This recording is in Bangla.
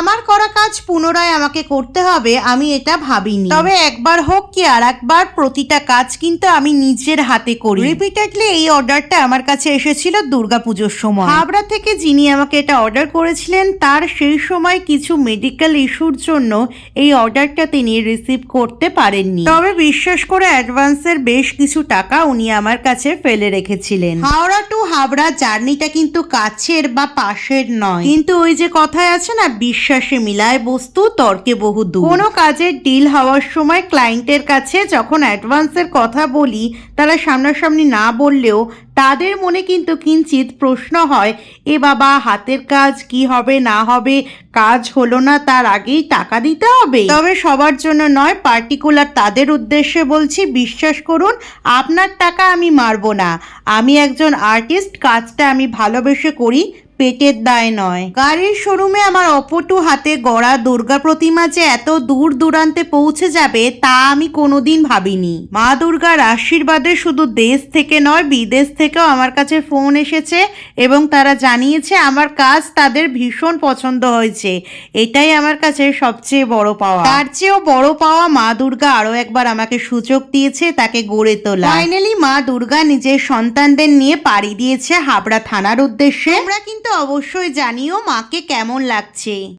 আমার করা কাজ পুনরায় আমাকে করতে হবে, আমি এটা ভাবিনি। তবে একবার হোক কি আর, একবার প্রতিটা কাজ কিন্তু আমি নিজের হাতে করি। রিপিটেডলি এই অর্ডারটা আমার কাছে এসেছিল দুর্গাপুজোর সময়। হাবড়া থেকে যিনি আমাকে এটা অর্ডার করেছিলেন, তার সেই সময় কিছু মেডিকেল ইস্যুর জন্য এই অর্ডারটা তিনি রিসিভ করতে পারেননি। তবে বিশ্বাস করে অ্যাডভান্সের বেশ কিছু টাকা উনি আমার কাছে ফেলে রেখেছিলেন। হাওড়া টু হাবড়া জার্নিটা কিন্তু কাছের বা পাশের নয়। কিন্তু ওই যে কথায় আছে না, বিশ্বাসে মিলায় বস্তু, তর্কে বহু দূর। কোনো কাজের ডিল হওয়ার সময় ক্লায়েন্টের কাছে যখন অ্যাডভান্সের কথা বলি, তারা সামনাসামনি না বললেও তাদের মনে কিন্তু কিঞ্চিত প্রশ্ন হয়, এ বাবা, হাতের কাজ কি হবে, না হবে? কাজ হলো না, তার আগেই টাকা দিতে হবে? তবে সবার জন্য নয় পার্টিকুলার তাদের উদ্দেশ্যে বলছি, বিশ্বাস করুন, আপনার টাকা আমি মারবো না। আমি একজন আর্টিস্ট কাজটা আমি ভালোবেসে করি পেটের দায় নয়। গাড়ির শোরুমে আমার অপটু হাতে গড়া দুর্গা প্রতিমা যে এত দূর দূরান্তে পৌঁছে যাবে তা আমি কোনোদিন ভাবিনি। মা দুর্গার আশীর্বাদে শুধু দেশ থেকে নয়, বিদেশ থেকেও আমার কাছে ফোন এসেছে এবং তারা জানিয়েছে আমার কাজ তাদের ভীষণ পছন্দ হয়েছে। এটাই আমার কাছে সবচেয়ে বড় পাওয়া। তার চেয়েও বড় পাওয়া মা দুর্গা আরও একবার আমাকে সুযোগ দিয়েছে, তাকে গড়ে তোলা। ফাইনালি মা দুর্গা নিজের সন্তানদের নিয়ে পাড়ি দিয়েছে হাবড়া থানার উদ্দেশ্যে। আমরা কিন্তু অবশ্যই জানিও মাকে কেমন লাগছে।